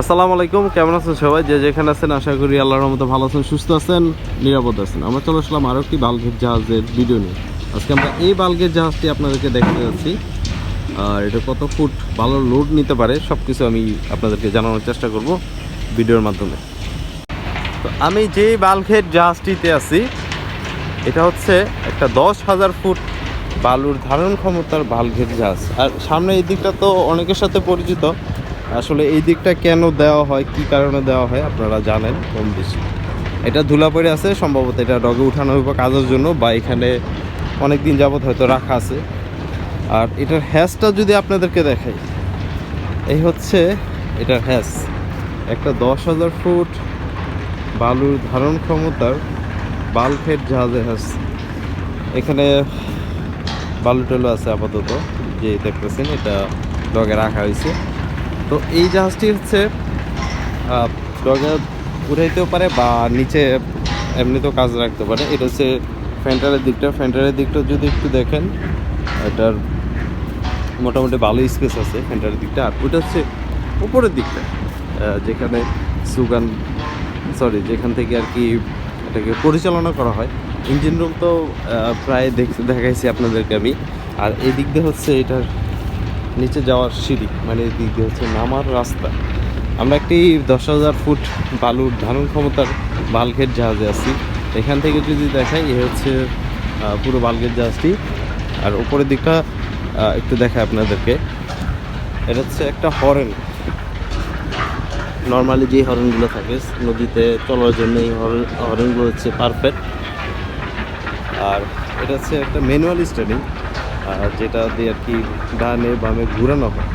আসসালামু আলাইকুম, কেমন আছেন সবাই? যে যেখানে আছেন, আশা করি আল্লাহর মতো ভালো আছেন, সুস্থ আছেন, নিরাপদ আছেন। আমরা চলে আসলাম আরও একটি বাল্কের জাহাজের ভিডিও নিয়ে। আজকে আমরা এই বাল্কের জাহাজটি আপনাদেরকে দেখতে যাচ্ছি। আর এটা কত ফুট, ভালো লোড নিতে পারে সব কিছু আমি আপনাদেরকে জানানোর চেষ্টা করব ভিডিওর মাধ্যমে। তো আমি যে বাল্কের জাহাজটিতে আছি, এটা হচ্ছে একটা দশ হাজার ফুট বালুর ধারণ ক্ষমতার বাল্কের জাহাজ। আর সামনে এই দিকটা তো অনেকের সাথে পরিচিত আসলে এই দিকটা কেন দেওয়া হয়, কি কারণে দেওয়া হয়, আপনারা জানেন কম বেশি। এটা ধুলা পড়ে আছে, সম্ভবত এটা ডগে উঠানো হইব কাজের জন্য বা এখানে অনেক দিন যাবত হয়তো রাখা আছে। আর এটার হ্যাসটা যদি আপনাদেরকে দেখাই, এই হচ্ছে এটার হ্যাস। একটা দশ হাজার ফুট বালুর ধারণ ক্ষমতার বাল্কহেড জাহাজের হ্যাস। এখানে বালু টালু আছে আপাতত, যে দেখতেছেন, এটা ডগে রাখা হয়েছে। তো এই জাহাজটি হচ্ছে ডগে উঠাইতেও পারে বা নিচে এমনিতেও কাজ রাখতে পারে। এটা হচ্ছে ফ্যান্টারের দিকটা। ফ্যান্টারের দিকটা যদি একটু দেখেন, এটার মোটামুটি ভালো স্পেস আছে ফ্যান্টারের দিকটা। আর ওইটা হচ্ছে উপরের দিকটা যেখানে সুগান সরি যেখান থেকে আর কি এটাকে পরিচালনা করা হয়। ইঞ্জিন রুম তো প্রায় দেখ- দেখাইছি আপনাদেরকে আমি। আর এই দিক দিয়ে হচ্ছে এটার নিচে যাওয়ার সিঁড়ি মানে এই দিক দিয়ে হচ্ছে নামার রাস্তা। আমরা একটি দশ হাজার ফুট বালুর ধারণ ক্ষমতার বালঘের জাহাজে আছি। এখান থেকে যদি দেখাই, এ হচ্ছে পুরো বালঘের জাহাজটি। আর উপরের দিকটা একটু দেখায় আপনাদেরকে। এটা হচ্ছে একটা হরেন। নর্মালি যে হরেনগুলো থাকে, নদীতে চলার জন্য এই হরেন হরেনগুলো হচ্ছে পারফেক্ট। আর এটা হচ্ছে একটা ম্যানুয়াল স্টারিং যেটা দিয়ে আর কি ডানে বামে ঘুরানো হয়।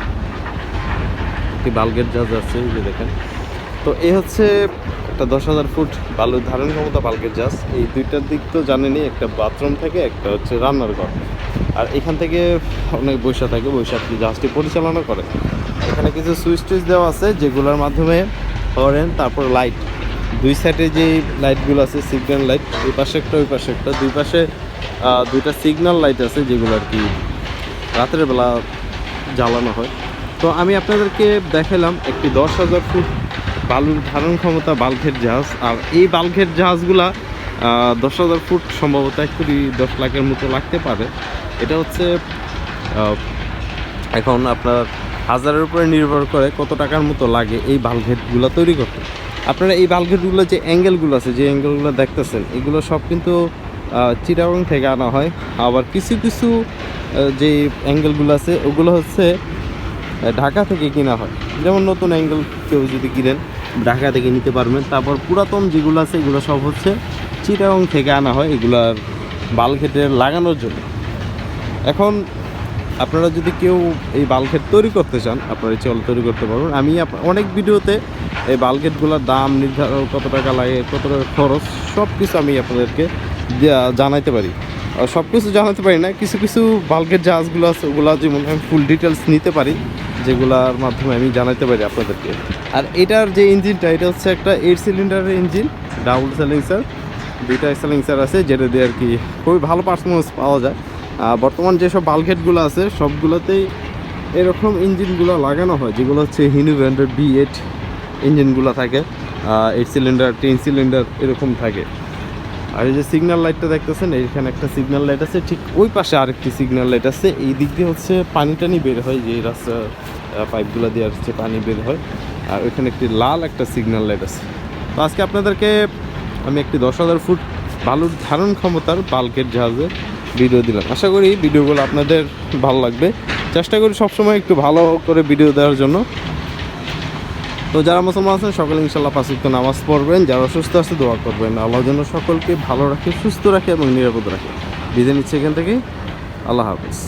একটি বালগেট জাহাজ আছে যে দেখেন। তো এই হচ্ছে একটা দশ হাজার ফুট বালুর ধারণ ক্ষমতা বালগেট জাহাজ এই দুইটার দিক তো জানেনই, একটা বাথরুম থাকে, একটা হচ্ছে রান্নার ঘর। আর এখান থেকে অনেক বৈশা থাকে, বৈশা কি জাহাজটি পরিচালনা করে এখানে কিছু সুইচ টুইচ দেওয়া আছে, যেগুলোর মাধ্যমে হরেন তারপর লাইট। দুই সাইডে যে লাইটগুলো আছে সিগন্যাল লাইট এই পাশে একটা, ওই পাশে একটা। দুই পাশে দুইটা সিগন্যাল লাইট আছে যেগুলো আর কি রাতের বেলা জ্বালানো হয়। তো আমি আপনাদেরকে দেখালাম একটি দশ হাজার ফুট বালুর ধারণ ক্ষমতা বাল্কের জাহাজ। আর এই বাল্কের জাহাজগুলা দশ হাজার ফুট সম্ভবত এক দশ লাখের মতো লাগতে পারে। এটা হচ্ছে এখন আপনার হাজারের উপরে নির্ভর করে কত টাকার মতো লাগে এই বালঘেটগুলো তৈরি করতে। আপনারা এই বালঘেটগুলো যে অ্যাঙ্গেলগুলো আছে, যে অ্যাঙ্গেলগুলো দেখতেছেন, এগুলো সব কিন্তু চিটাগং থেকে আনা হয়। আবার কিছু কিছু যে অ্যাঙ্গেলগুলো আছে, ওগুলো হচ্ছে ঢাকা থেকে কিনা হয়। যেমন নতুন অ্যাঙ্গেল কেউ যদি কিনেন, ঢাকা থেকে নিতে পারবেন। তারপর পুরাতন যেগুলো আছে, এগুলো সব হচ্ছে চিটাগং থেকে আনা হয়। এগুলার বালঘেটে লাগানোর জন্য। এখন আপনারা যদি কেউ এই বালঘেট তৈরি করতে চান, আপনারা চল তৈরি করতে পারবেন। আমি অনেক ভিডিওতে এই বালঘেটগুলোর দাম নির্ধারণ, কত টাকা লাগে, কত টাকা খরচ সব কিছু আমি আপনাদেরকে জানাইতে পারি। সব কিছু জানাতে পারি না, কিছু কিছু বালঘেট জাহাজগুলো আছে, ওগুলো যেমন আমি ফুল ডিটেলস নিতে পারি, যেগুলার মাধ্যমে আমি জানাতে পারি আপনাদেরকে। আর এটার যে ইঞ্জিনটা এটা হচ্ছে একটা এইট সিলিন্ডারের ইঞ্জিন ডাবল সাইলেন্সার দুইটা সাইলেন্সার আছে, যেটা দিয়ে আর কি খুবই ভালো পারফরমেন্স পাওয়া যায়। বর্তমান যেসব বালঘেটগুলো আছে, সবগুলোতেই এরকম ইঞ্জিনগুলো লাগানো হয়, যেগুলো হচ্ছে হিনু ব্র্যান্ডের বি এইট ইঞ্জিনগুলো থাকে এইট সিলিন্ডার টেন সিলিন্ডার এরকম থাকে। আর এই যে সিগন্যাল লাইটটা দেখতেছেন, এইখানে একটা সিগন্যাল লাইট আছে, ঠিক ওই পাশে আরেকটি সিগন্যাল লাইট আছে। এই দিক দিয়ে হচ্ছে পানি টানি বের হয় যে রাস্তা পাইপগুলো দিয়ে হচ্ছে পানি বের হয়। আর ওইখানে একটি লাল একটা সিগন্যাল লাইট আছে। তো আজকে আপনাদেরকে আমি একটি দশ হাজার ফুট বালুর ধারণ ক্ষমতার বাল্কের জাহাজে ভিডিও দিলাম। আশা করি ভিডিওগুলো আপনাদের ভালো লাগবে। চেষ্টা করি সবসময় একটু ভালো করে ভিডিও দেওয়ার জন্য। তো যারা মুসলমান আছেন, সকলে ইনশাল্লাহ পাঁচিক নামাজ পড়বেন। যারা অসুস্থ আছে, দোয়া করবেন। আল্লাহ যেন সকলকে ভালো রাখে, সুস্থ রাখে এবং নিরাপদ রাখে। বিদায় নিচ্ছে এখান থেকে। আল্লাহ হাফিজ।